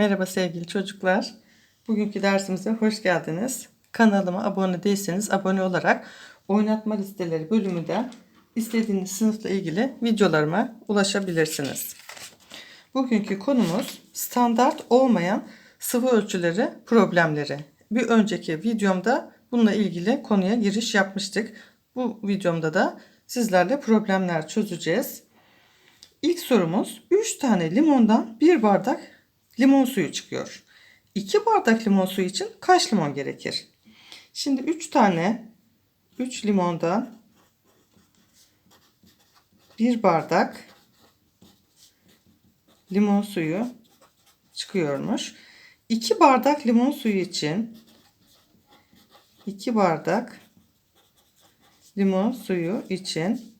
Merhaba sevgili çocuklar. Bugünkü dersimize hoş geldiniz. Kanalıma abone değilseniz abone olarak oynatma listeleri bölümünden istediğiniz sınıfla ilgili videolarıma ulaşabilirsiniz. Bugünkü konumuz standart olmayan sıvı ölçüleri problemleri. Bir önceki videomda bununla ilgili konuya giriş yapmıştık. Bu videomda da sizlerle problemler çözeceğiz. İlk sorumuz 3 tane limondan 1 bardak limon suyu çıkıyor. 2 bardak limon suyu için kaç limon gerekir? Şimdi 3 tane 3 limondan 1 bardak limon suyu çıkıyormuş. 2 bardak limon suyu için 2 bardak limon suyu için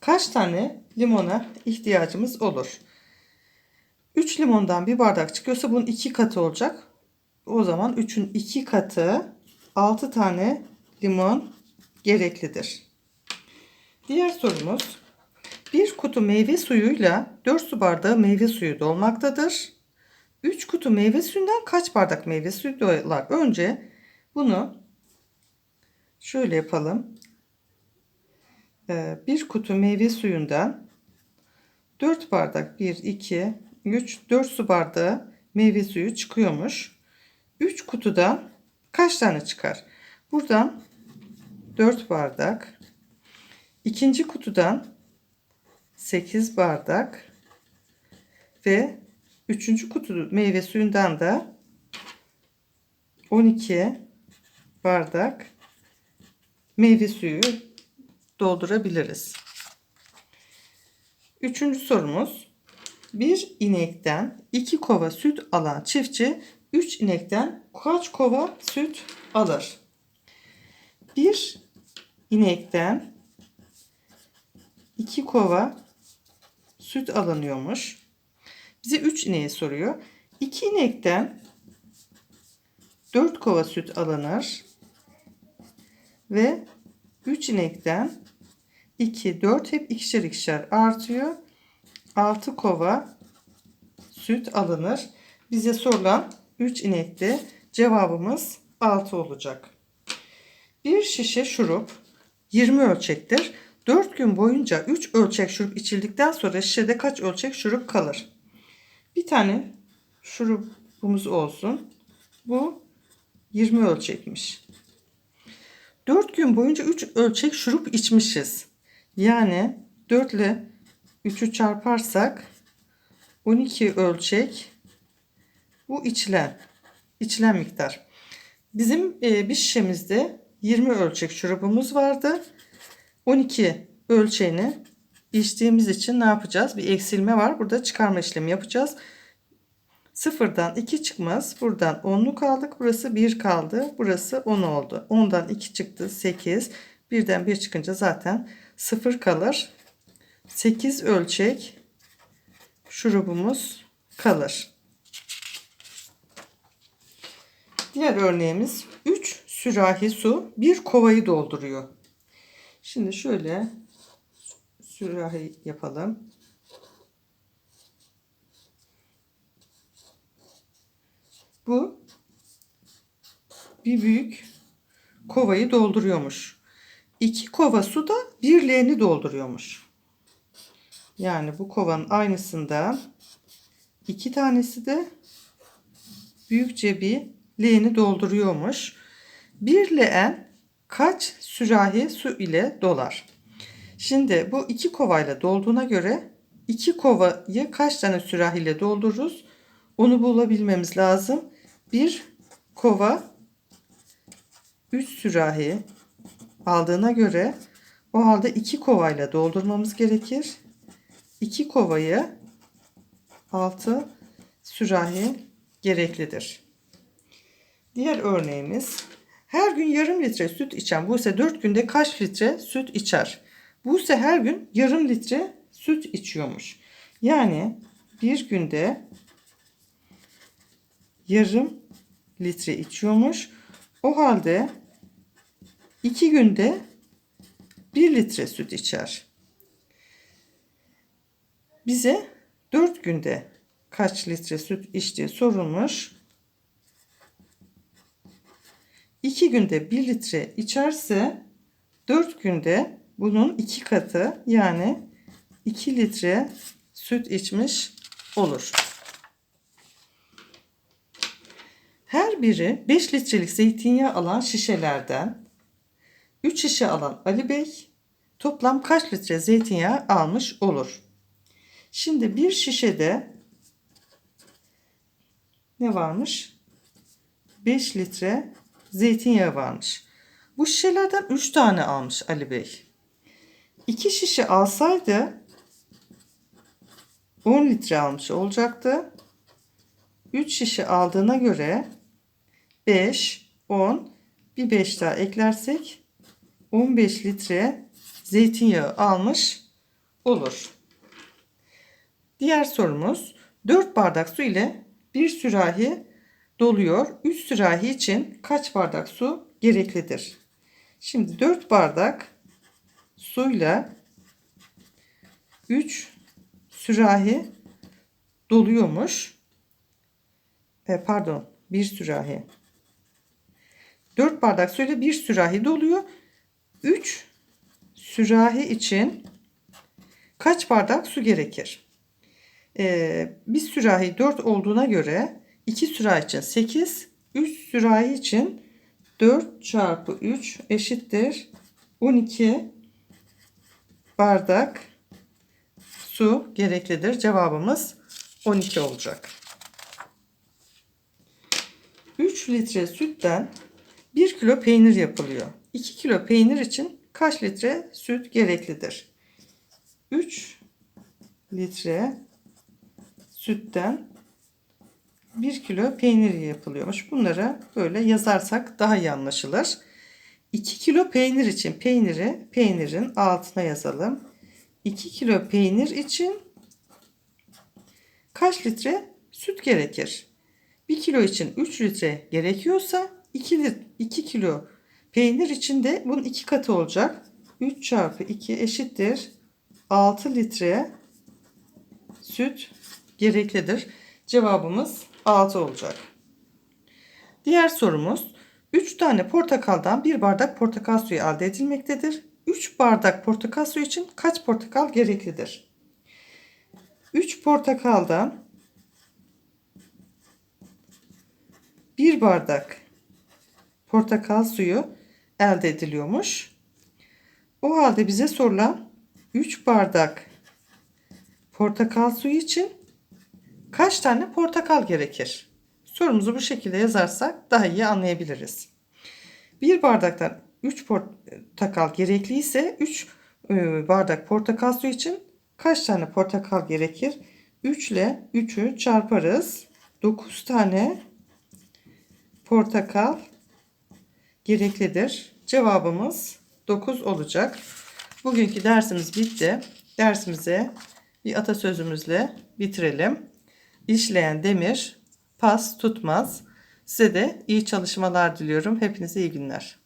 kaç tane limona ihtiyacımız olur? 3 limondan bir bardak çıkıyorsa bunun 2 katı olacak. O zaman 3'ün 2 katı 6 tane limon gereklidir. Diğer sorumuz. Bir kutu meyve suyuyla 4 su bardağı meyve suyu dolmaktadır. 3 kutu meyve suyundan kaç bardak meyve suyu dolar? Önce bunu şöyle yapalım. Ee, bir kutu meyve suyundan 4 bardak 1, 2, 3, 4 su bardağı meyve suyu çıkıyormuş. 3 kutuda kaç tane çıkar? Buradan 4 bardak. ikinci kutudan 8 bardak. Ve üçüncü kutu meyve suyundan da 12 bardak meyve suyu doldurabiliriz. Üçüncü sorumuz. Bir inekten iki kova süt alan çiftçi üç inekten kaç kova süt alır? Bir inekten iki kova süt alınıyormuş. Bize üç ineği soruyor. İki inekten dört kova süt alınır. Ve üç inekten 2, 4 hep ikişer ikişer artıyor. 6 kova süt alınır. Bize sorulan 3 inekte cevabımız 6 olacak. Bir şişe şurup 20 ölçektir. 4 gün boyunca 3 ölçek şurup içildikten sonra şişede kaç ölçek şurup kalır? Bir tane şurubumuz olsun. Bu 20 ölçekmiş. 4 gün boyunca 3 ölçek şurup içmişiz. Yani 4 ile 3'ü çarparsak 12 ölçek bu içilen içilen miktar. Bizim e, bir şişemizde 20 ölçek şurubumuz vardı. 12 ölçeğini içtiğimiz için ne yapacağız? Bir eksilme var. Burada çıkarma işlemi yapacağız. Sıfırdan 2 çıkmaz. Buradan 10'luk aldık. Burası 1 kaldı. Burası 10 oldu. 10'dan 2 çıktı 8. Birden 1 çıkınca zaten 0 kalır. 8 ölçek şurubumuz kalır. Diğer örneğimiz 3 sürahi su bir kovayı dolduruyor. Şimdi şöyle sürahi yapalım. Bu bir büyük kovayı dolduruyormuş. İki kova su da bir leğeni dolduruyormuş. Yani bu kovanın aynısından iki tanesi de büyükçe bir leğeni dolduruyormuş. Bir leğen kaç sürahi su ile dolar? Şimdi bu iki kovayla dolduğuna göre iki kovayı kaç tane sürahiyle doldururuz? Onu bulabilmemiz lazım. Bir kova 3 sürahi aldığına göre o halde iki kovayla doldurmamız gerekir. 2 kovayı 6 sürahi gereklidir. Diğer örneğimiz her gün yarım litre süt içen Buse 4 günde kaç litre süt içer? Buse her gün yarım litre süt içiyormuş. Yani bir günde yarım litre içiyormuş. O halde iki günde bir litre süt içer bize 4 günde kaç litre süt içtiği sorulmuş. 2 günde 1 litre içerse 4 günde bunun 2 katı yani 2 litre süt içmiş olur. Her biri 5 litrelik zeytinyağı alan şişelerden 3 şişe alan Ali Bey toplam kaç litre zeytinyağı almış olur? Şimdi bir şişede ne varmış? 5 litre zeytinyağı varmış. Bu şişelerden 3 tane almış Ali Bey. 2 şişe alsaydı 10 litre almış olacaktı. 3 şişe aldığına göre 5, 10, bir 5 daha eklersek 15 litre zeytinyağı almış olur. Diğer sorumuz 4 bardak su ile bir sürahi doluyor. 3 sürahi için kaç bardak su gereklidir? Şimdi 4 bardak suyla 3 sürahi doluyormuş. E, pardon, bir sürahi. 4 bardak suyla bir sürahi doluyor. 3 sürahi için kaç bardak su gerekir? Ee, bir sürahi 4 olduğuna göre 2 sürahi için 8, 3 sürahi için 4 çarpı 3 eşittir 12 bardak su gereklidir. Cevabımız 12 olacak. 3 litre sütten 1 kilo peynir yapılıyor. 2 kilo peynir için kaç litre süt gereklidir? 3 litre sütten 1 kilo peynir yapılıyormuş. Bunları böyle yazarsak daha iyi anlaşılır. 2 kilo peynir için peyniri peynirin altına yazalım. 2 kilo peynir için kaç litre süt gerekir? 1 kilo için 3 litre gerekiyorsa 2, 2 kilo peynir için de bunun 2 katı olacak. 3 çarpı 2 eşittir 6 litre süt gereklidir. Cevabımız 6 olacak. Diğer sorumuz 3 tane portakaldan 1 bardak portakal suyu elde edilmektedir. 3 bardak portakal suyu için kaç portakal gereklidir? 3 portakaldan 1 bardak portakal suyu elde ediliyormuş. O halde bize sorulan 3 bardak portakal suyu için kaç tane portakal gerekir? Sorumuzu bu şekilde yazarsak daha iyi anlayabiliriz. Bir bardaktan 3 portakal gerekliyse 3 e, bardak portakal suyu için kaç tane portakal gerekir? 3 ile 3'ü çarparız. 9 tane portakal gereklidir. Cevabımız 9 olacak. Bugünkü dersimiz bitti. Dersimize bir atasözümüzle bitirelim. İşleyen demir pas tutmaz. Size de iyi çalışmalar diliyorum. Hepinize iyi günler.